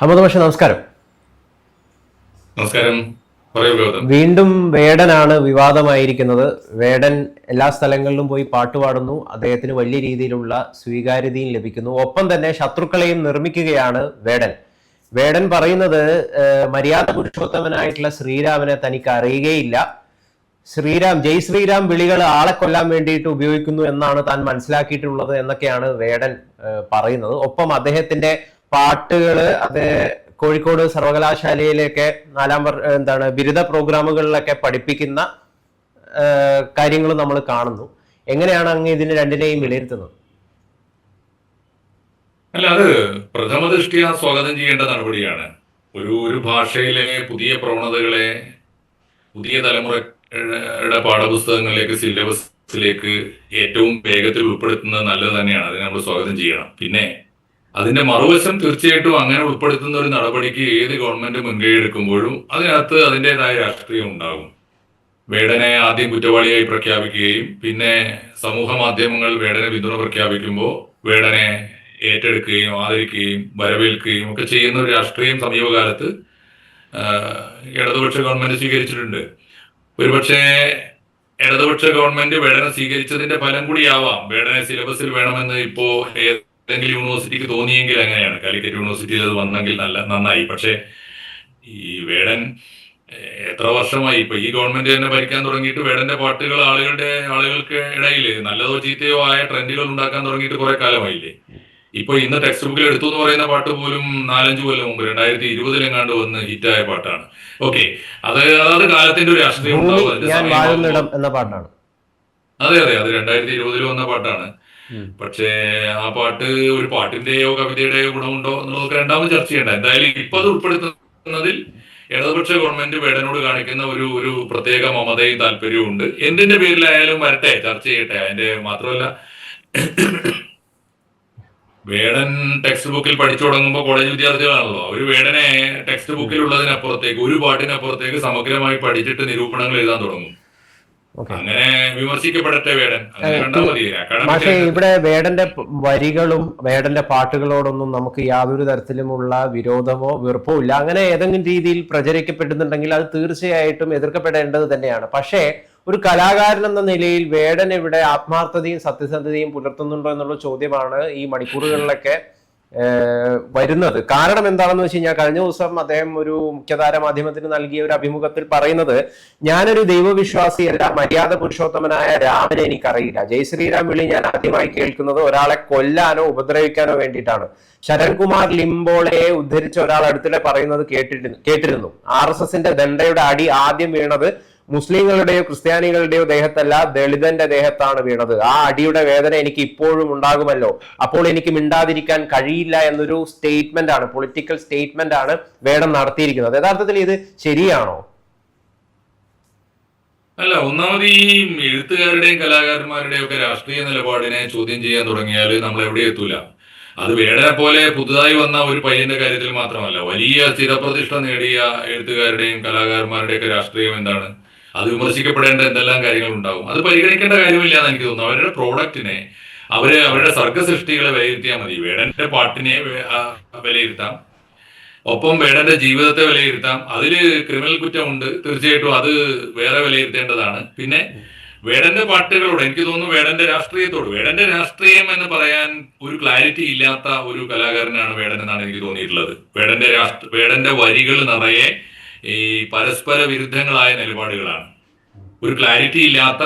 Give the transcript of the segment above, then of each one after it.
Hamad പക്ഷെ നമസ്കാരം. നമസ്കാരം. വീണ്ടും വേടനാണ് വിവാദമായിരിക്കുന്നത്. വേടൻ എല്ലാ സ്ഥലങ്ങളിലും പോയി പാട്ടുപാടുന്നു അദ്ദേഹത്തിന് വലിയ രീതിയിലുള്ള സ്വീകാര്യതയും ലഭിക്കുന്നു. ഒപ്പം തന്നെ ശത്രുക്കളെയും നിർമ്മിക്കുകയാണ് വേടൻ. വേടൻ പറയുന്നത് മര്യാദ പുരുഷോത്തമനായിട്ടുള്ള ശ്രീരാമനെ തനിക്ക് അറിയുകയില്ല. ശ്രീരാം ജയ് ശ്രീരാം വിളികൾ ആളെ കൊല്ലാൻ വേണ്ടിയിട്ട് ഉപയോഗിക്കുന്നു എന്നാണ് താൻ മനസ്സിലാക്കിയിട്ടുള്ളത് എന്നൊക്കെയാണ് വേടൻ പറയുന്നത്. ഒപ്പം അദ്ദേഹത്തിന്റെ പാട്ടുകൾ അത് കോഴിക്കോട് സർവകലാശാലയിലേക്ക് നാലാം വർ എന്താണ് ബിരുദ പ്രോഗ്രാമുകളിലൊക്കെ പഠിപ്പിക്കുന്ന കാര്യങ്ങൾ നമ്മൾ കാണുന്നു. എങ്ങനെയാണ് അങ്ങ് ഇതിന് രണ്ടിനെയും വിലയിരുത്തുന്നത്? അല്ല അത് പ്രഥമ ദൃഷ്ടിയ സ്വാഗതം ചെയ്യേണ്ട നടപടിയാണ്. ഒരു ഒരു ഭാഷയിലെ പുതിയ പ്രവണതകളെ പുതിയ തലമുറയുടെ പാഠപുസ്തകങ്ങളിലേക്ക് സിലബസിലേക്ക് ഏറ്റവും വേഗത്തിൽ ഉൾപ്പെടുത്തുന്നത് നല്ലത് തന്നെയാണ്. അതിനെ നമ്മൾ സ്വാഗതം ചെയ്യണം. പിന്നെ അതിന്റെ മറുവശം തീർച്ചയായിട്ടും അങ്ങനെ ഉൾപ്പെടുത്തുന്ന ഒരു നടപടിക്ക് ഏത് ഗവൺമെന്റ് മുൻകൈ എടുക്കുമ്പോഴും അതിനകത്ത് അതിന്റെതായ രാഷ്ട്രീയം ഉണ്ടാകും. വേടനെ ആദ്യം കുറ്റവാളിയായി പ്രഖ്യാപിക്കുകയും പിന്നെ സമൂഹ മാധ്യമങ്ങൾ വേടനെ പിന്തുണ പ്രഖ്യാപിക്കുമ്പോൾ വേടനെ ഏറ്റെടുക്കുകയും ആദരിക്കുകയും വരവേൽക്കുകയും ഒക്കെ ചെയ്യുന്ന ഒരു രാഷ്ട്രീയം സമീപകാലത്ത് ഇടതുപക്ഷ ഗവൺമെന്റ് സ്വീകരിച്ചിട്ടുണ്ട്. ഒരുപക്ഷെ ഇടതുപക്ഷ ഗവൺമെന്റ് വേടനെ സ്വീകരിച്ചതിന്റെ ഫലം കൂടിയാവാം വേടനെ സിലബസിൽ വേണമെന്ന് ഇപ്പോ ഏതെങ്കിലും യൂണിവേഴ്സിറ്റിക്ക് തോന്നിയെങ്കിൽ അങ്ങനെയാണ്. കാലിക്കറ്റ് യൂണിവേഴ്സിറ്റിയിൽ അത് വന്നെങ്കിൽ നല്ല നന്നായി. പക്ഷേ ഈ വേടൻ എത്ര വർഷമായി? ഇപ്പൊ ഈ ഗവൺമെന്റ് തന്നെ ഭരിക്കാൻ തുടങ്ങിയിട്ട് വേടന്റെ പാട്ടുകൾ ആളുകളുടെ ആളുകൾക്ക് ഇടയിൽ നല്ലതോ ചീത്തയോ ആയ ട്രെൻഡുകൾ ഉണ്ടാക്കാൻ തുടങ്ങിയിട്ട് കുറെ കാലമായില്ലേ? ഇപ്പൊ ഇന്ന് ടെക്സ്റ്റ് ബുക്കിൽ എടുത്തു എന്ന് പറയുന്ന പാട്ട് പോലും നാലഞ്ചു കൊല്ലം മുമ്പ് രണ്ടായിരത്തി ഇരുപതിലെങ്ങാണ്ട് വന്ന് ഹിറ്റായ പാട്ടാണ്. ഓക്കെ. അത് അതായത് കാലത്തിന്റെ ഒരു രാഷ്ട്രീയം എന്ന പാട്ടാണ്. അതെ അതെ. അത് രണ്ടായിരത്തി ഇരുപതിൽ വന്ന പാട്ടാണ്. പക്ഷേ ആ പാട്ട് ഒരു പാട്ടിന്റെയോ കവിതയുടെയോ ഗുണമുണ്ടോ എന്നുള്ളതൊക്കെ രണ്ടാമത് ചർച്ച ചെയ്യണ്ട. എന്തായാലും ഇപ്പൊ അത് ഉൾപ്പെടുത്തുന്നതിൽ ഇടതുപക്ഷ ഗവൺമെന്റ് വേടനോട് കാണിക്കുന്ന ഒരു ഒരു പ്രത്യേക മമതയും താല്പര്യവും ഉണ്ട്. എന്തിന്റെ പേരിലായാലും വരട്ടെ ചർച്ച ചെയ്യട്ടെ. അതിന്റെ മാത്രമല്ല വേടൻ ടെക്സ്റ്റ് ബുക്കിൽ പഠിച്ചു തുടങ്ങുമ്പോൾ കോളേജ് വിദ്യാർത്ഥികളാണല്ലോ. ഒരു വേടനെ ടെക്സ്റ്റ് ബുക്കിൽ ഉള്ളതിനപ്പുറത്തേക്ക് ഒരു പാട്ടിനപ്പുറത്തേക്ക് സമഗ്രമായി പഠിച്ചിട്ട് നിരൂപണങ്ങൾ എഴുതാൻ തുടങ്ങും. അങ്ങനെ വിമർശിക്കപ്പെടട്ടെ വേടൻ. പക്ഷേ ഇവിടെ വേടന്റെ വരികളും വേടന്റെ പാട്ടുകളോടൊന്നും നമുക്ക് യാതൊരു തരത്തിലുമുള്ള വിരോധമോ വെറുപ്പോ ഇല്ല. അങ്ങനെ ഏതെങ്കിലും രീതിയിൽ പ്രചരിക്കപ്പെടുന്നുണ്ടെങ്കിൽ അത് തീർച്ചയായിട്ടും എതിർക്കപ്പെടേണ്ടത് തന്നെയാണ്. പക്ഷേ ഒരു കലാകാരൻ എന്ന നിലയിൽ വേടൻ ഇവിടെ ആത്മാർത്ഥതയും സത്യസന്ധതയും പുലർത്തുന്നുണ്ടോ എന്നുള്ള ചോദ്യമാണ് ഈ മണിക്കൂറുകളിലൊക്കെ വരുന്നത്. കാരണം എന്താണെന്ന് വെച്ച് കഴിഞ്ഞാൽ കഴിഞ്ഞ ദിവസം അദ്ദേഹം ഒരു മുഖ്യധാര മാധ്യമത്തിന് നൽകിയ ഒരു അഭിമുഖത്തിൽ പറയുന്നത് ഞാനൊരു ദൈവവിശ്വാസിയല്ല മര്യാദ പുരുഷോത്തമനായ രാമനെ എനിക്കറിയില്ല. ജയ് ശ്രീരാം വിളി ഞാൻ ആദ്യമായി കേൾക്കുന്നത് ഒരാളെ കൊല്ലാനോ ഉപദ്രവിക്കാനോ വേണ്ടിയിട്ടാണ്. ശരൺകുമാർ ലിംബോളയെ ഉദ്ധരിച്ച ഒരാൾ അടുത്തിടെ പറയുന്നത് കേട്ടിരുന്നു കേട്ടിരുന്നു. ആർ എസ് എസിന്റെ ദണ്ഡയുടെ അടി ആദ്യം വീണത് മുസ്ലിങ്ങളുടെയോ ക്രിസ്ത്യാനികളുടെയോ ദേഹത്തല്ല ദളിതന്റെ ദേഹത്താണ് വീണത്. ആ അടിയുടെ വേദന എനിക്ക് ഇപ്പോഴും ഉണ്ടാകുമല്ലോ. അപ്പോൾ എനിക്ക് മിണ്ടാതിരിക്കാൻ കഴിയില്ല എന്നൊരു സ്റ്റേറ്റ്മെന്റ് ആണ് പൊളിറ്റിക്കൽ സ്റ്റേറ്റ്മെന്റ് ആണ് വേടം നടത്തിയിരിക്കുന്നത്. യഥാർത്ഥത്തിൽ ഇത് ശരിയാണോ? അല്ല ഒന്നാമത് ഈ എഴുത്തുകാരുടെയും കലാകാരന്മാരുടെയും ഒക്കെ രാഷ്ട്രീയ നിലപാടിനെ ചോദ്യം ചെയ്യാൻ തുടങ്ങിയാൽ നമ്മൾ എവിടെ എത്തൂല. അത് വേടനെ പോലെ പുതുതായി വന്ന ഒരു പയ്യന്റെ കാര്യത്തിൽ മാത്രമല്ല വലിയ സ്ഥിരപ്രതിഷ്ഠ നേടിയ എഴുത്തുകാരുടെയും കലാകാരന്മാരുടെയും ഒക്കെ രാഷ്ട്രീയം എന്താണ്? അത് വിമർശിക്കപ്പെടേണ്ട എന്തെല്ലാം കാര്യങ്ങൾ ഉണ്ടാവും. അത് പരിഗണിക്കേണ്ട കാര്യമില്ല എന്ന് എനിക്ക് തോന്നുന്നു. അവരുടെ പ്രോഡക്റ്റിനെ അവർ അവരുടെ സർഗ സൃഷ്ടികളെ വിലയിരുത്തിയാൽ മതി. വേടന്റെ പാട്ടിനെ വിലയിരുത്താം. ഒപ്പം വേടന്റെ ജീവിതത്തെ വിലയിരുത്താം. അതിൽ ക്രിമിനൽ കുറ്റമുണ്ട്. തീർച്ചയായിട്ടും അത് വേറെ വിലയിരുത്തേണ്ടതാണ്. പിന്നെ വേടന്റെ പാട്ടുകളോട് എനിക്ക് തോന്നുന്നു വേടന്റെ രാഷ്ട്രീയത്തോട്. വേടന്റെ രാഷ്ട്രീയം എന്ന് പറയാൻ ഒരു ക്ലാരിറ്റി ഇല്ലാത്ത ഒരു കലാകാരനാണ് വേടൻ എന്നാണ് എനിക്ക് തോന്നിയിട്ടുള്ളത്. വേടന്റെ രാഷ്ട്ര വേടന്റെ വരികൾ നിറയെ ഈ പരസ്പര വിരുദ്ധങ്ങളായ നിലപാടുകളാണ്. ഒരു ക്ലാരിറ്റി ഇല്ലാത്ത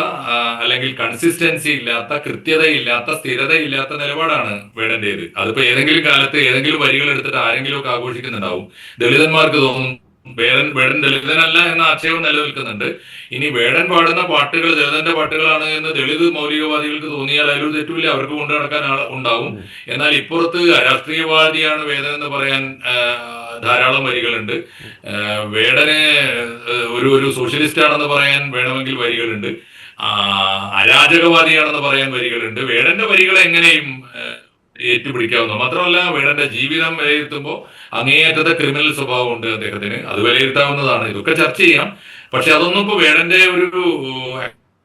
അല്ലെങ്കിൽ കൺസിസ്റ്റൻസി ഇല്ലാത്ത കൃത്യതയില്ലാത്ത സ്ഥിരതയില്ലാത്ത നിലപാടാണ് വേണ്ടേത് അതിപ്പോ ഏതെങ്കിലും കാലത്ത് ഏതെങ്കിലും വരികൾ എടുത്തിട്ട് ആരെങ്കിലും ഒക്കെ ആഘോഷിക്കുന്നുണ്ടാവും. ദളിതന്മാർക്ക് തോന്നും വേടൻ വേടൻ ദളിതനല്ല എന്ന ആക്ഷേപം നിലനിൽക്കുന്നുണ്ട്. ഇനി വേടൻ പാടുന്ന പാട്ടുകൾ ദളിതന്റെ പാട്ടുകളാണ് എന്ന് ദളിത് മൗലികവാദികൾക്ക് തോന്നിയാൽ അതിലൊരു തെറ്റുമില്ല. അവർക്ക് കൊണ്ടു നടക്കാൻ ഉണ്ടാവും. എന്നാൽ ഇപ്പുറത്ത് രാഷ്ട്രീയവാദിയാണ് വേദൻ എന്ന് പറയാൻ ധാരാളം വരികളുണ്ട്. വേടനെ ഒരു ഒരു സോഷ്യലിസ്റ്റ് ആണെന്ന് പറയാൻ വേണമെങ്കിൽ വരികളുണ്ട്. അരാജകവാദിയാണെന്ന് പറയാൻ വരികളുണ്ട്. വേടന്റെ വരികൾ എങ്ങനെയും ഏറ്റുപിടിക്കാവുന്ന. മാത്രമല്ല വേടന്റെ ജീവിതം വിലയിരുത്തുമ്പോൾ അങ്ങേയറ്റത്തെ ക്രിമിനൽ സ്വഭാവമുണ്ട് അദ്ദേഹത്തിന്. അത് വിലയിരുത്താവുന്നതാണ്. ഇതൊക്കെ ചർച്ച ചെയ്യാം. പക്ഷെ അതൊന്നും ഇപ്പൊ വേടന്റെ ഒരു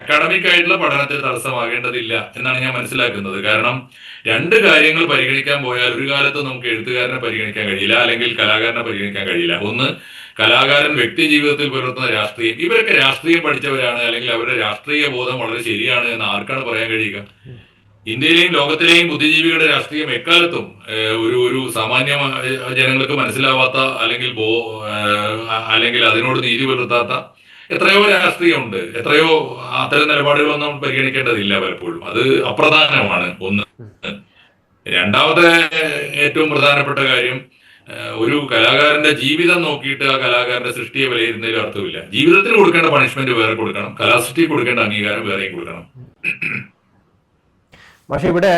അക്കാഡമിക് ആയിട്ടുള്ള പഠനത്തിന് തടസ്സമാകേണ്ടതില്ല എന്നാണ് ഞാൻ മനസ്സിലാക്കുന്നത്. കാരണം രണ്ട് കാര്യങ്ങൾ പരിഗണിക്കാൻ പോയാൽ ഒരു കാലത്ത് നമുക്ക് എഴുത്തുകാരനെ പരിഗണിക്കാൻ കഴിയില്ല അല്ലെങ്കിൽ കലാകാരനെ പരിഗണിക്കാൻ കഴിയില്ല. ഒന്ന് കലാകാരൻ വ്യക്തി ജീവിതത്തിൽ പുലർത്തുന്ന രാഷ്ട്രീയം. ഇവരൊക്കെ രാഷ്ട്രീയം പഠിച്ചവരാണ് അല്ലെങ്കിൽ അവരുടെ രാഷ്ട്രീയ ബോധം വളരെ ശരിയാണ് എന്ന് ആർക്കാണ് പറയാൻ കഴിയുക? ഇന്ത്യയിലെയും ലോകത്തിലെയും ബുദ്ധിജീവികളുടെ രാഷ്ട്രീയം എക്കാലത്തും ഒരു ഒരു സാമാന്യ ജനങ്ങൾക്ക് മനസ്സിലാവാത്ത അല്ലെങ്കിൽ ബോ അല്ലെങ്കിൽ അതിനോട് നീതി പുലർത്താത്ത എത്രയോ രാഷ്ട്രീയമുണ്ട്. എത്രയോ അത്തരം നിലപാടുകളൊന്നും പരിഗണിക്കേണ്ടതില്ല പലപ്പോഴും. അത് അപ്രധാനമാണ്. ഒന്ന് രണ്ടാമത്തെ ഏറ്റവും പ്രധാനപ്പെട്ട കാര്യം ഒരു കലാകാരന്റെ ജീവിതം നോക്കിയിട്ട് ആ കലാകാരന്റെ സൃഷ്ടിയെ വിലയിരുന്നതിലും അർത്ഥമില്ല. ജീവിതത്തിന് കൊടുക്കേണ്ട പണിഷ്മെന്റ് വേറെ കൊടുക്കണം. കലാസൃഷ്ടിക്ക് കൊടുക്കേണ്ട അംഗീകാരം വേറെയും കൊടുക്കണം. പക്ഷെ ഇവിടെ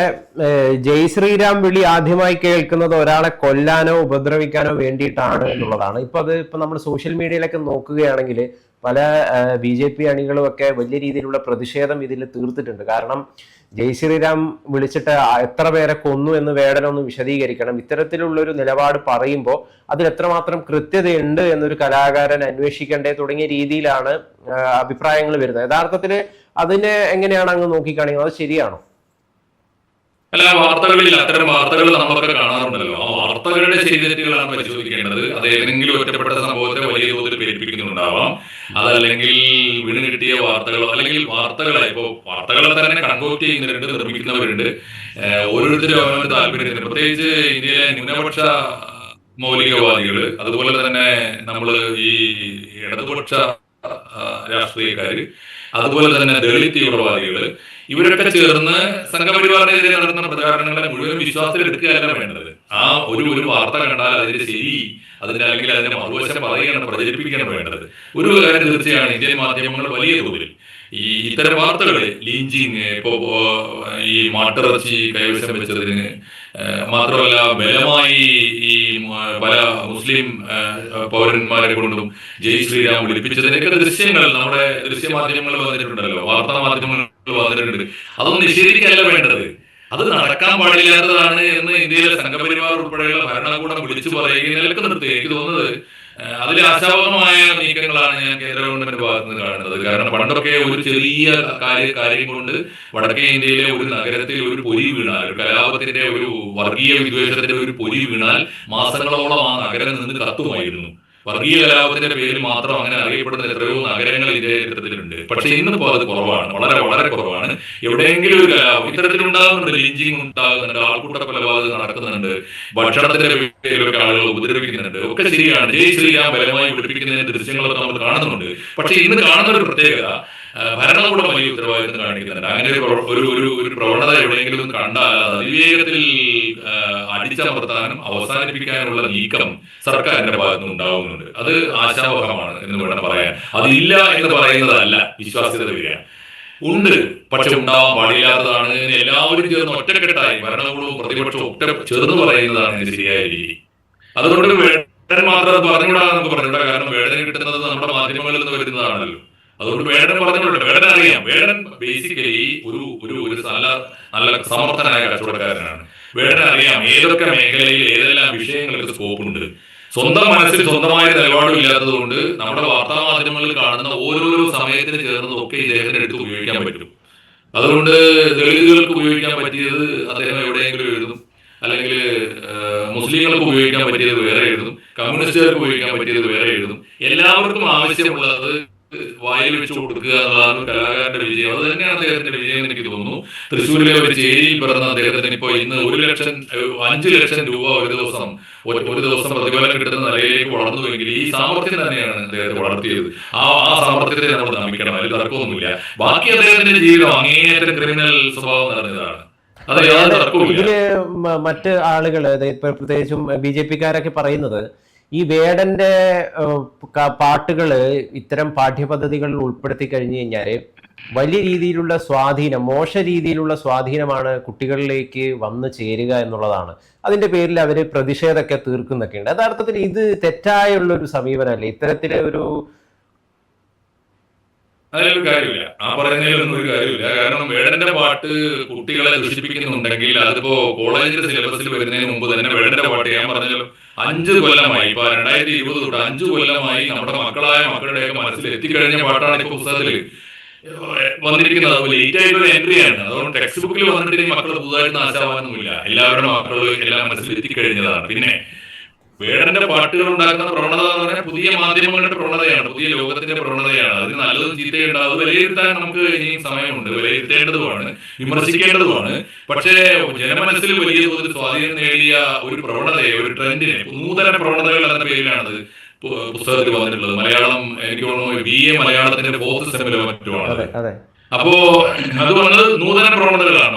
ജയ് ശ്രീരാം വിളി ആദ്യമായി കേൾക്കുന്നത് ഒരാളെ കൊല്ലാനോ ഉപദ്രവിക്കാനോ വേണ്ടിയിട്ടാണ് എന്നുള്ളതാണ്. ഇപ്പൊ അത് ഇപ്പൊ നമ്മൾ സോഷ്യൽ മീഡിയയിലൊക്കെ നോക്കുകയാണെങ്കിൽ പല ബി ജെ പി അണികളും ഒക്കെ വലിയ രീതിയിലുള്ള പ്രതിഷേധം ഇതിൽ തീർത്തിട്ടുണ്ട്. കാരണം ജയ് ശ്രീരാം വിളിച്ചിട്ട് എത്ര പേരെ കൊന്നു എന്ന് വേടനൊന്ന് വിശദീകരിക്കണം. ഇത്തരത്തിലുള്ള ഒരു നിലപാട് പറയുമ്പോൾ അതിൽ എത്രമാത്രം കൃത്യതയുണ്ട് എന്നൊരു കലാകാരൻ അന്വേഷിക്കേണ്ടേ തുടങ്ങിയ രീതിയിലാണ് അഭിപ്രായങ്ങൾ വരുന്നത്. യഥാർത്ഥത്തിൽ അതിനെ എങ്ങനെയാണ് അങ്ങ് നോക്കിക്കാണിക്കുന്നത് അത് ശരിയാണോ? അല്ല വാർത്തകളിൽ അത്തരം വാർത്തകൾ നമ്മളൊക്കെ കാണാറുണ്ടല്ലോ. ആ വാർത്തകളുടെ ശരിതെറ്റുകളാണ് പരിശോധിക്കേണ്ടത്. അത് ഏതെങ്കിലും ഒറ്റപ്പെട്ട സംഭവത്തെ വലിയ തോതിൽ പേരിപ്പിക്കുന്നുണ്ടാവാം. അതല്ലെങ്കിൽ വീണ് കിട്ടിയ വാർത്തകളോ അല്ലെങ്കിൽ വാർത്തകളെ ഇപ്പോ വാർത്തകളെ തന്നെ കൺവേർട്ട് ചെയ്യുന്നവരുണ്ട് നിർമ്മിക്കുന്നവരുണ്ട്. ഓരോരുത്തരും അവനവന് താല്പര്യം പ്രത്യേകിച്ച് ഇന്ത്യയിലെ ന്യൂനപക്ഷ മൗലികവാദികൾ അതുപോലെ തന്നെ നമ്മൾ ഈ ഇടതുപക്ഷ രാഷ്ട്രീയക്കാർ അതുപോലെ തന്നെ ദളിത് തീവ്രവാദികൾ ഇവരൊക്കെ ചേർന്ന് സംഘപരിവാറിനെതിരെ നടത്തുന്ന പ്രചാരണങ്ങളെ മുഴുവൻ വിശ്വാസത്തിലെടുക്കുകയല്ല വേണ്ടത്. ആ ഒരു ഒരു വാർത്ത കണ്ടാൽ അതിന്റെ ശരി അതിന്റെ അല്ലെങ്കിൽ അതിന്റെ മറുവശം പറയുകയാണ് പ്രചരിപ്പിക്കുകയാണ് വേണ്ടത്. ഒരു കാര്യം തീർച്ചയാണ് ഇന്ത്യൻ മാധ്യമങ്ങൾ വലിയ തോതിൽ ഈ ഇത്തരം വാർത്തകൾ ലിഞ്ചിങ് ഇപ്പോ ഈ മാട്ടിറച്ചി കൈവശം വെച്ചതിന് മാത്രമല്ല ബലമായി ഈ പല മുസ്ലിം പൗരന്മാരെ കൊണ്ടും ജയ് ശ്രീരാം വിളിപ്പിച്ചതിനൊക്കെ ദൃശ്യങ്ങൾ നമ്മുടെ ദൃശ്യമാധ്യമങ്ങൾ വന്നിട്ടുണ്ടല്ലോ. വാർത്താ മാധ്യമങ്ങൾ വന്നിട്ടുണ്ട്. അതൊന്നും നിഷേധിക്കല്ല വേണ്ടത്. അത് നടക്കാൻ പാടില്ലാത്തതാണ് എന്ന് ഇന്ത്യയിലെ സംഘപരിവാർ ഉൾപ്പെടെയുള്ള ഭരണകൂടം വിളിച്ചു പറയുകയും നിലയ്ക്ക് നിർത്തി എനിക്ക് തോന്നുന്നത് അതിൽ ആശാവഹമായ നീക്കങ്ങളാണ് ഞാൻ കേന്ദ്ര ഗവൺമെന്റ് ഭാഗത്ത് നിന്ന് കാണുന്നത്. കാരണം പണ്ടൊക്കെ ഒരു ചെറിയ കാര്യ കാര്യം കൊണ്ട് വടക്കേ ഇന്ത്യയിലെ ഒരു നഗരത്തിൽ ഒരു പൊരി വീണാൽ ഒരു കലാപത്തിന്റെ ഒരു വർഗീയ വിദ്വേഷത്തിന്റെ ഒരു പൊരി വീണാൽ മാസങ്ങളോളം ആ നഗരം നിന്ന് കത്തുമായിരുന്നു. വർഗീയ കലാപത്തിന്റെ പേരിൽ മാത്രം അങ്ങനെ അറിയപ്പെടുന്ന എത്രയോ നഗരങ്ങൾ ഇന്ത്യ ചരിത്രത്തിലുണ്ട് പക്ഷെ ഇന്നിപ്പോ അത് കുറവാണ്. വളരെ വളരെ കുറവാണ്. എവിടെയെങ്കിലും ഒരു കലാപം ഇത്തരത്തിലുണ്ടാകുന്നുണ്ട്. ലിഞ്ചിങ് ഉണ്ടാകുന്നുണ്ട്. ആൾക്കൂട്ട കൊലപാതകം നടക്കുന്നുണ്ട്. ഭക്ഷണത്തിന്റെ പേരിലൊക്കെ ആളുകൾ ഉപദ്രവിക്കുന്നുണ്ട്. ഒക്കെ ശരിയാണ്. ജയ് ശ്രീരാം ബലമായി പിടിപ്പിക്കുന്നതിന്റെ ദൃശ്യങ്ങളൊക്കെ നമ്മൾ കാണുന്നുണ്ട്. പക്ഷെ ഇന്ന് കാണുന്ന ഒരു പ്രത്യേകത ഭരണകൂടം വലിയ ഉത്തരവാദിത്വം കാണിക്കുന്നുണ്ട്. അങ്ങനെ ഒരു ഒരു ഒരു പ്രവണത എവിടെയെങ്കിലും കണ്ടാൽ അത് അതിവേഗത്തിൽ അടിച്ചമർത്താനും അവസാനിപ്പിക്കാനുള്ള നീക്കം സർക്കാരിന്റെ ഭാഗത്ത് നിന്ന് ഉണ്ടാവുന്നുണ്ട്. അത് ആശാവഹമാണ് എന്ന് വേണം പറയാൻ. അതില്ല എന്ന് പറയുന്നതല്ല വിശ്വാസ്യത വരിക. ഉണ്ട്. പക്ഷെ ഉണ്ടാവാൻ പാടില്ലാത്തതാണ്. എന്ന് എല്ലാവരും ചേർന്ന് ഒറ്റക്കെട്ടായി ഭരണകൂടവും പ്രതിപക്ഷവും ഒറ്റ ചേർന്ന് പറയുന്നതാണ് ശരിയായ രീതി. അതുകൊണ്ട് വേടൻ മാത്രം പറഞ്ഞുകൂടാ നമുക്ക് പറഞ്ഞുകൂടാ. കാരണം വേദന കിട്ടുന്നത് നമ്മുടെ മാധ്യമങ്ങളിൽ നിന്ന് വരുന്നതാണല്ലോ. അതുകൊണ്ട് വേടൻ പറഞ്ഞിട്ടുണ്ട്. വേടൻ അറിയാം. വേടൻ ബേസിക്കലി ഒരു ഒരു ഒരു നല്ല നല്ല സമർത്ഥനായ കച്ചവടക്കാരനാണ്. വേടൻ അറിയാം. ഏതൊക്കെ മേഖലയിൽ ഏതെല്ലാം വിഷയങ്ങൾക്ക് സ്കോപ്പ് ഉണ്ട്. സ്വന്തം മനസ്സിൽ സ്വന്തമായ നിലപാടും ഇല്ലാത്തത് കൊണ്ട് നമ്മുടെ വാർത്താമാധ്യമങ്ങളിൽ കാണുന്ന ഓരോരോ സമയത്തിന് ചേർന്നതൊക്കെ ഇദ്ദേഹത്തിന് അടുത്ത് ഉപയോഗിക്കാൻ പറ്റും. അതുകൊണ്ട് ദളിതുകൾക്ക് ഉപയോഗിക്കാൻ പറ്റിയത് അദ്ദേഹം എവിടെയെങ്കിലും എഴുതും. അല്ലെങ്കിൽ മുസ്ലിങ്ങൾക്ക് ഉപയോഗിക്കാൻ പറ്റിയത് വേറെ എഴുതും. കമ്മ്യൂണിസ്റ്റുകാർക്ക് ഉപയോഗിക്കാൻ പറ്റിയത് വേറെ എഴുതും. എല്ലാവർക്കും ആവശ്യമുള്ളത് വായിൽ വെച്ച് കൊടുക്കുക ഒരു കലാകാരന്റെ വിജയം. അത് തന്നെയാണ് അദ്ദേഹത്തിന്റെ വിജയം എനിക്ക് തോന്നുന്നു. തൃശ്ശൂരിലെ ഒരു ചേരിയിൽ പിറന്ന അദ്ദേഹത്തിന് ഇപ്പോൾ ഇന്ന് ഒരു ലക്ഷം അഞ്ച് ലക്ഷം രൂപ ഒരു ദിവസം ഒരു ദിവസം പ്രതിഫലം കിട്ടുന്ന നിലയിലേക്ക് വളർന്നുവെങ്കിൽ ഈ സാമർത്ഥ്യം തന്നെയാണ് അദ്ദേഹത്തെ വളർത്തിയത്. ആ ആ സാമർത്ഥ്യത്തെ നമ്മൾ നമിക്കണം. അതിൽ തർക്കമൊന്നുമില്ല. ബാക്കി അദ്ദേഹത്തിന്റെ ജീവിതം അങ്ങേയറ്റം ക്രിമിനൽ സ്വഭാവം നിറഞ്ഞതാണ്. ഇതിൽ മറ്റ് ആളുകൾ പ്രത്യേകിച്ചും ബി ജെ പിക്കാരൊക്കെ പറയുന്നത് ഈ വേടന്റെ പാട്ടുകൾ ഇത്തരം പാഠ്യപദ്ധതികളിൽ ഉൾപ്പെടുത്തി കഴിഞ്ഞു കഴിഞ്ഞാൽ വലിയ രീതിയിലുള്ള സ്വാധീനം മോശ രീതിയിലുള്ള സ്വാധീനമാണ് കുട്ടികളിലേക്ക് വന്നു ചേരുക എന്നുള്ളതാണ്. അതിന്റെ പേരിൽ അവർ പ്രതിഷേധമൊക്കെ തീർക്കുന്നൊക്കെ ഉണ്ട് യഥാർത്ഥത്തിൽ ഇത് തെറ്റായുള്ള ഒരു സമീപനമല്ലേ? ഇത്തരത്തിലെ ഒരു അതിലൊരു കാര്യമില്ല. ആ പറയുന്നതിലൊന്നും ഒരു കാര്യമില്ല. കാരണം വേടന്റെ പാട്ട് കുട്ടികളെ ദുഷിപ്പിക്കുന്നുണ്ടെങ്കിൽ അതിപ്പോ കോളേജിന്റെ സിലബസിൽ വരുന്നതിന് മുമ്പ് തന്നെ വേടന്റെ പാട്ട് ഞാൻ പറഞ്ഞല്ലോ. അഞ്ച് കൊല്ലമായി ഇപ്പൊ രണ്ടായിരത്തി ഇരുപത് തൊട്ട് അഞ്ച് കൊല്ലമായി നമ്മുടെ മക്കളായ മക്കളുടെയൊക്കെ മനസ്സിൽ എത്തിക്കഴിഞ്ഞ പാട്ടാണ് ഇപ്പൊ പുസ്തകത്തിൽ വന്നിരിക്കുന്നത്. അത് ലേറ്റ് എൻട്രി എൻട്രിയാണ് അതുകൊണ്ട് ടെക്സ്റ്റ് ബുക്കിൽ വന്നിട്ട് മക്കൾ പുതുതായിട്ട് നാശാവാനൊന്നുമില്ല എല്ലാവരുടെ മക്കൾ എല്ലാം മനസ്സിൽ എത്തിക്കഴിഞ്ഞതാണ്. പിന്നെ വേടന്റെ പാട്ടുകൾ ഉണ്ടാക്കുന്ന പ്രവണത എന്ന് പറഞ്ഞാൽ പുതിയ മാധ്യമങ്ങളുടെ പ്രവണതയാണ് പുതിയ ലോകത്തിന്റെ പ്രവണതയാണ്. അതിന് നല്ലതും ചീത്തയുണ്ട്. അത് വിലയിരുത്താൻ നമുക്ക് ഇനിയും സമയമുണ്ട്. വിലയിരുത്തേണ്ടതുമാണ് വിമർശിക്കേണ്ടതുമാണ്. പക്ഷേ ജനമനസ്സിൽ വലിയ തോതിൽ സ്വാധീനം നേടിയ ഒരു പ്രവണതയെ ഒരു ട്രെൻഡിനെ നൂതന പ്രവണതകൾ എന്ന പേരിലാണത് പുസ്തകത്തിൽ വന്നിട്ടുള്ളത്. മലയാളം എനിക്ക് തോന്നുന്നു ബി എ മലയാളത്തിന്റെ ഫോർത്ത് സെമിലോ മറ്റുമാണ്. അപ്പോ അത് വന്നത് നൂതന പ്രവണതകളാണ്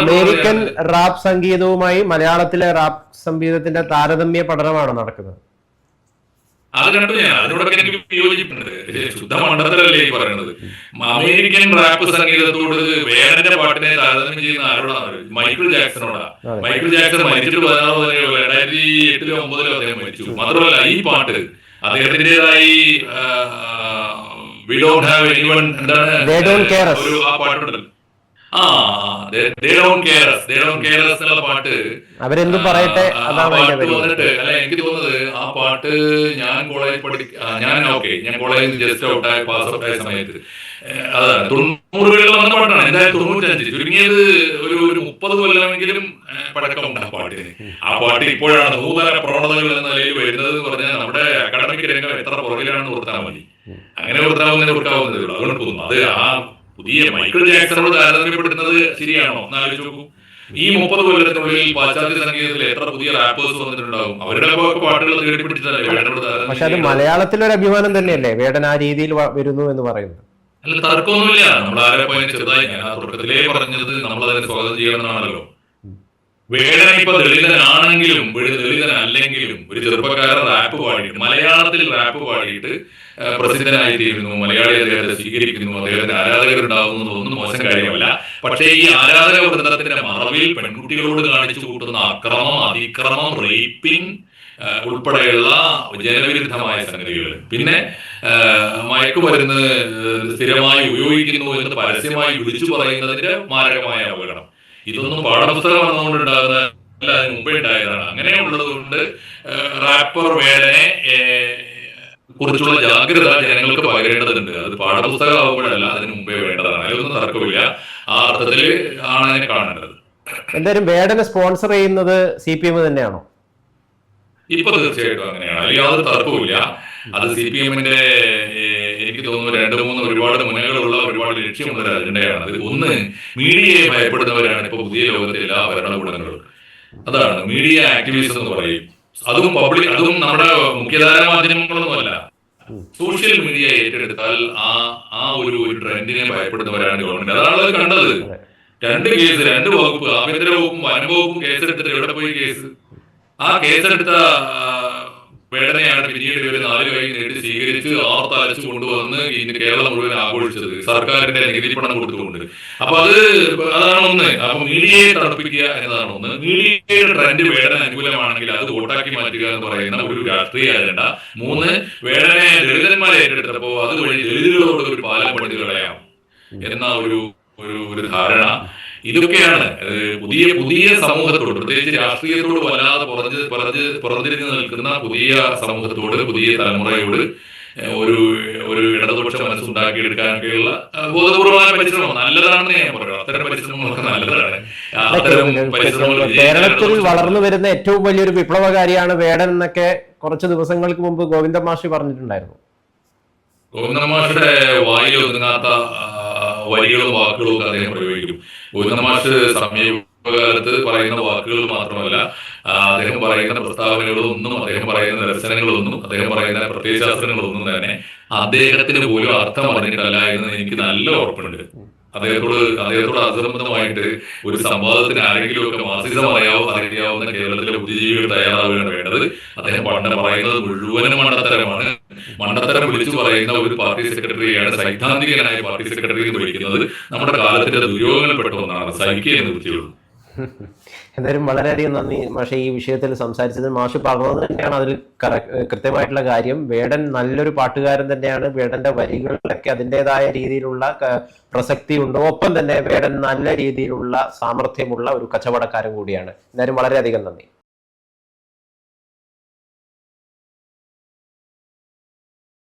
അമേരിക്കൻ റാപ്പ് സംഗീതവുമായി മലയാളത്തിലെ റാപ്പ് സംഗീതത്തിന്റെ താരതമ്യ പഠനമാണ് നടക്കുന്നത്. അത് കണ്ടു ഞാൻ അതിനോടൊക്കെ എനിക്ക് വിയോജിപ്പുണ്ട്. ശുദ്ധ മണ്ഡലത്തിലല്ലേ ഈ പറയുന്നത് അമേരിക്കൻ റാപ്പ് സംഗീതത്തോട് വേടന്റെ പാട്ടിനെ താരതമ്യം ചെയ്യുന്ന ആരോടാണ്? മൈക്കിൾ ജാക്സണോടാ. മൈക്കിൾ ജാക്സൺ മരിച്ചിട്ട് പതിനാറ് രണ്ടായിരത്തി എട്ടിലോ ഒമ്പതിലോ അദ്ദേഹം മരിച്ചു. മാത്രമല്ല ഈ പാട്ട് അദ്ദേഹത്തിന്റേതായി വി ഡോണ്ട് ഹാവ് എനിവൺ എന്താണ് They don't care us. ഒരു ആ പാട്ടുണ്ടല്ലോ ആ they don't they don't care എന്നുള്ള പാട്ട് അവരെന്തും പറയട്ടെ ആ, ആ അതാണ് അതിന്റെ പാട്ട് വരി. വന്നിട്ട് അല്ല എനിക്ക് തോന്നുന്നത് ആ പാട്ട് ഞാൻ കോളേജ് പഠി ആ, ഞാൻ ഓക്കെ ഞാൻ കോളേജിൽ ജസ്റ്റ് ഔട്ടായ പാസ് ഔട്ടായ സമയത്ത് അതാണ് തൊണ്ണൂറുകളിൽ വന്ന പാട്ടാണ്. എന്തായാലും തൊണ്ണൂറ്റഞ്ച്. ചുരുങ്ങിയത് ഒരു ഒരു മുപ്പത് കൊല്ലമെങ്കിലും പഴക്കമുണ്ട് ആ പാട്ടിന്. ആ പാട്ട് ഇപ്പോഴാണ് നൂതന പ്രവണതകൾ എന്ന നിലയിൽ വരുന്നത് എന്ന് പറഞ്ഞാൽ നമ്മുടെ അക്കാഡമിക് രംഗം എത്ര പുറകിലാണെന്ന് ഓർത്താൽ മതി. അങ്ങനെ ഓർത്താവുന്നതിന് ഓർക്കാവുന്നതേ ഉള്ളൂ. അതുകൊണ്ട് തോന്നുന്നു അത് ആ പുതിയ മൈക്കിൾ ജാക്സണോട് താരതമ്യപ്പെടുത്തുന്നത് ശരിയാണോ? എന്നാലോചിച്ച് നോക്കൂ. ഈ മുപ്പത് കൊല്ലത്തിനുള്ളിൽ പാശ്ചാത്യ സംഗീതത്തിൽ എത്ര പുതിയ റാപ്പേഴ്സ് വന്നിട്ടുണ്ടാവും? അവരുടെ പാട്ടുകൾ തേടി പിടിച്ചതല്ലേ വേടനോട് പക്ഷെ അത്. മലയാളത്തിലൊരു അഭിമാനം തന്നെയല്ലേ? വേടൻ ആ രീതിയിൽ വരുന്നു എന്ന് പറയുന്നത്. അല്ല തർക്കമൊന്നുമില്ല. നമ്മൾ ആരെ പോയി ചെറുതായി. ഞാൻ തുടക്കത്തിലേ പറഞ്ഞത് നമ്മൾ അതിനെ സ്വാഗതം ചെയ്യണമെന്നാണല്ലോ. വേടൻ ഇപ്പൊ ദളിതനാണെങ്കിലും ഒരു ദളിതനല്ലെങ്കിലും ഒരു ചെറുപ്പക്കാരൻ റാപ്പ് പാടിയിട്ട് മലയാളത്തിൽ റാപ്പ് പാടിയിട്ട് പ്രസിദ്ധനായി പ്രസിദ്ധനായിത്തീരുന്നു. മലയാളി അദ്ദേഹത്തെ സ്വീകരിക്കുന്നു. അദ്ദേഹത്തിന്റെ ആരാധകരുണ്ടാകുന്നു ഒന്നും മോശം കാര്യമല്ല. പക്ഷേ ഈ ആരാധക വൃന്ദത്തിന്റെ മറവിൽ പെൺകുട്ടികളോട് കാണിച്ചു കൂട്ടുന്ന അക്രമം അതിക്രമം റേപ്പിംഗ് ഉൾപ്പെടെയുള്ള ജനവിരുദ്ധമായ സംഗതികൾ. പിന്നെ മയക്കുമരുന്ന് സ്ഥിരമായി ഉപയോഗിക്കുന്നു എന്ന് പരസ്യമായി വിളിച്ചു പറയുന്നതിന്റെ മാരകമായ അപകടം. ഇതൊന്നും പാഠപുസ്തകം വന്നുകൊണ്ടുണ്ടാകുന്ന അതിന് മുമ്പേ ഉണ്ടായതാണ്. അങ്ങനെയുള്ളത് കൊണ്ട് റാപ്പർ വേലനെ കുറിച്ചുള്ള ജാഗ്രത ജനങ്ങൾക്ക് പകരേണ്ടതുണ്ട്. അത് പാഠപുസ്തകമാകുമ്പോഴല്ല അതിന് മുമ്പേ വേണ്ടതാണ്. അതിലൊന്നും തർക്കമില്ല. ആ അർത്ഥത്തിൽ ആണ് അതിനെ കാണേണ്ടത്. എന്തായാലും വേടനെ സ്പോൺസർ ചെയ്യുന്നത് സി പി എം തന്നെയാണോ? ഇപ്പൊ തീർച്ചയായിട്ടും അങ്ങനെയാണ്. അതിൽ യാതൊരു തർക്കവുമില്ല. അത് സി പി എമ്മിന്റെ എനിക്ക് തോന്നുന്നു രണ്ട് മൂന്ന് ഒരുപാട് മുനകളുള്ള ഒരുപാട് ലക്ഷ്യമുള്ള അജണ്ടയാണ് അത് ഒന്ന് മീഡിയയെ ഭയപ്പെടുന്നവരാണ് ഇപ്പൊ പുതിയ ലോകത്തെ എല്ലാ ഭരണകൂടങ്ങളും. അതാണ് മീഡിയ ആക്ടിവിസം എന്ന് പറയും. അതും പബ്ലിക് അതും നമ്മുടെ മുഖ്യധാര മാധ്യമങ്ങളൊന്നുമല്ല. സോഷ്യൽ മീഡിയ ഏറ്റെടുത്താൽ ആ ആ ഒരു ഒരു ട്രെൻഡിനെ ഭയപ്പെടുന്നവരാണ് ഗവൺമെന്റ്. അതാണ് കണ്ടത്. രണ്ട് കേസ് രണ്ട് വകുപ്പ് ആഭ്യന്തര വകുപ്പും അനുഭവവും കേസെടുത്തിട്ട് എവിടെ പോയി കേസ്? ആ കേസെടുത്ത വേദനയാണ് പിന്നീട് ഇവർ നാല് കൈ നീട്ടി സ്വീകരിച്ച് ആർത്തലച്ചു കൊണ്ടുവന്ന് ഇന്ന് കേരളം മുഴുവൻ ആഘോഷിച്ചത്. സർക്കാരിന്റെ നികുതി പണം കൊടുത്തുകൊണ്ട്. അപ്പൊ അത് അതാണ് ഒന്ന്. അപ്പൊ മീഡിയയെ തണുപ്പിക്കുക എന്നതാണ് ഒന്ന്. മീഡിയയുടെ ട്രെൻഡ് വേടന അനുകൂലമാണെങ്കിൽ അത് വോട്ടാക്കി മാറ്റുക എന്ന് പറയുന്ന ഒരു രാഷ്ട്രീയ അജണ്ട. മൂന്ന് വേടനെ ദളിതന്മാരെ ഏറ്റെടുത്തപ്പോ അതുവഴി ദളിതരോട് ഒരു പാലം പണിത് കളയാം. എന്ന ഒരു ഒരു ധാരണ. ഇതൊക്കെയാണ് പുതിയ പുതിയ സമൂഹത്തോട് പ്രത്യേകിച്ച് രാഷ്ട്രീയത്തോട് വല്ലാതെ പുറഞ്ഞ് പുറഞ്ഞ് പുറന്നിരുന്ന് നിൽക്കുന്ന പുതിയ സമൂഹത്തോട് പുതിയ തലമുറയോട് ഒരു ഒരു ഇടതുപക്ഷ മനസ്സുണ്ടാക്കിയെടുക്കാനൊക്കെയുള്ള ബോധപൂർവമായ പരിശ്രമം. നല്ലതാണെന്ന് ഞാൻ പറയാം. അത്തരം പരിശ്രമങ്ങളൊക്കെ നല്ലതാണ്. അത്തരം പരിശ്രമങ്ങൾ കേരളത്തിൽ വളർന്നു വരുന്ന ഏറ്റവും വലിയൊരു വിപ്ലവകാരിയാണ് വേടൻ എന്നൊക്കെ കുറച്ച് ദിവസങ്ങൾക്ക് മുമ്പ് ഗോവിന്ദ മാഷി പറഞ്ഞിട്ടുണ്ടായിരുന്നു. ഗോവിന്ദ മാഷിയുടെ വായിൽ ഒതുങ്ങാത്ത വരികളും വാക്കുകളും ഒക്കെ അദ്ദേഹം പ്രയോഗിക്കും. ഗോവിന്ദമാഷ് സമീപകാലത്ത് പറയുന്ന വാക്കുകൾ മാത്രമല്ല അദ്ദേഹം പറയുന്ന പ്രസ്താവനകളൊന്നും അദ്ദേഹം പറയുന്ന ദർശനങ്ങളൊന്നും അദ്ദേഹം പറയുന്ന പ്രത്യയശാസ്ത്രങ്ങളൊന്നും തന്നെ അദ്ദേഹത്തിന് പോലും അർത്ഥം അറിഞ്ഞിട്ടല്ല എന്ന് എനിക്ക് നല്ല ഉറപ്പുണ്ട്. അദ്ദേഹത്തോട് അദ്ദേഹത്തോട് അസംബന്ധമായിട്ട് ഒരു സംവാദത്തിന് ആരെങ്കിലും ഒക്കെ മാസികം അറിയാവോ അറിയാവുന്ന കേരളത്തിലെ ബുദ്ധിജീവികൾ തയ്യാറാവുകയാണ് വേണ്ടത്. അദ്ദേഹം പണ്ട് പറയുന്നത് മുഴുവനും മണ്ടത്തരമാണ്. മണ്ടത്തരം വിളിച്ചു പറയുന്ന ഒരു പാർട്ടി സെക്രട്ടറിയാണ് സൈദ്ധാന്തികനായ പാർട്ടി സെക്രട്ടറി എന്ന് വിളിക്കുന്നത്. നമ്മുടെ കാലത്തിന്റെ ദുര്യോഗങ്ങളിൽപ്പെട്ട ഒന്നാണ് സൈക്കിയ എന്ന് വൃത്തിയുള്ളൂ എന്തായാലും വളരെയധികം നന്ദി. മാഷെ ഈ വിഷയത്തിൽ സംസാരിച്ചത് മാഷ് പറഞ്ഞത് തന്നെയാണ്. അതിൽ കൃത്യമായിട്ടുള്ള കാര്യം. വേടൻ നല്ലൊരു പാട്ടുകാരൻ തന്നെയാണ്. വേടന്റെ വരികളിലൊക്കെ അതിന്റെതായ രീതിയിലുള്ള പ്രസക്തി ഉണ്ട് ഒപ്പം തന്നെ വേടൻ നല്ല രീതിയിലുള്ള സാമർഥ്യമുള്ള ഒരു കച്ചവടക്കാരൻ കൂടിയാണ്. എന്തായാലും വളരെയധികം നന്ദി.